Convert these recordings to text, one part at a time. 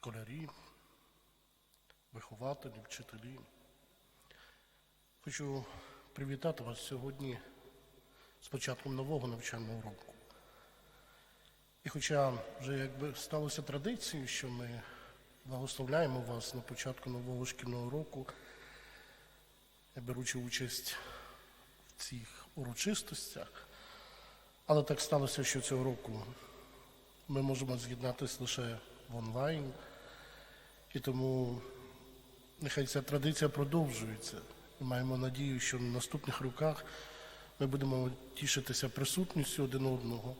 школярі, вихователі, вчителі. Хочу привітати вас сьогодні з початком нового навчального року. І хоча вже якби сталося традицією, що ми благословляємо вас на початку нового шкільного року, беручи участь в цих урочистостях, але так сталося, що цього року ми можемо з'єднатися лише в онлайн, і тому нехай ця традиція продовжується. І маємо надію, що на наступних роках ми будемо тішитися присутністю один одного.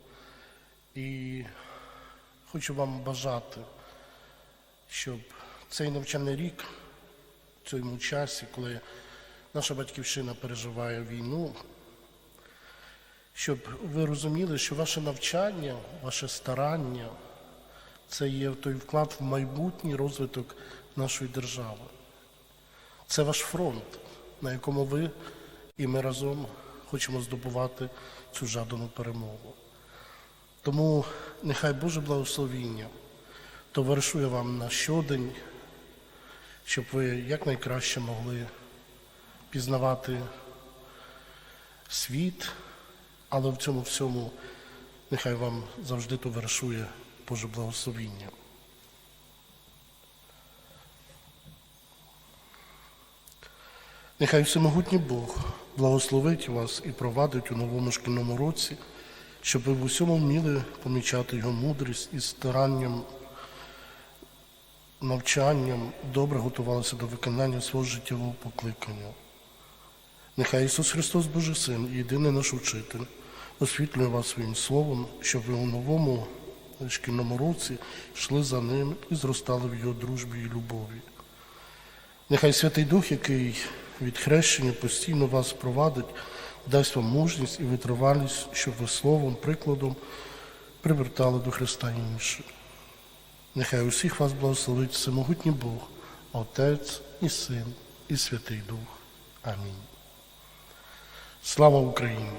І хочу вам бажати, щоб цей навчальний рік, в цьому часі, коли наша батьківщина переживає війну, щоб ви розуміли, що ваше навчання, ваше старання це є той вклад в майбутній розвиток нашої держави. Це ваш фронт, на якому ви і ми разом хочемо здобувати цю жадану перемогу. Тому нехай Боже благословіння товаришує вам на щодень, щоб ви якнайкраще могли пізнавати світ, але в цьому всьому нехай вам завжди товаришує Боже благословіння. Нехай всемогутній Бог благословить вас і провадить у новому шкільному році, щоб ви в усьому вміли помічати його мудрість і старанням, навчанням добре готувалися до виконання свого життєвого покликання. Нехай Ісус Христос, Божий Син, єдиний наш учитель, освітлює вас своїм словом, щоб ви у новому шкільному році йшли за ним і зростали в його дружбі і любові. Нехай Святий Дух, який від хрещення постійно вас провадить, дасть вам мужність і витривалість, щоб ви словом, прикладом привертали до Христа інших. Нехай усіх вас благословить всемогутній Бог, Отець і Син, і Святий Дух. Амінь. Слава Україні!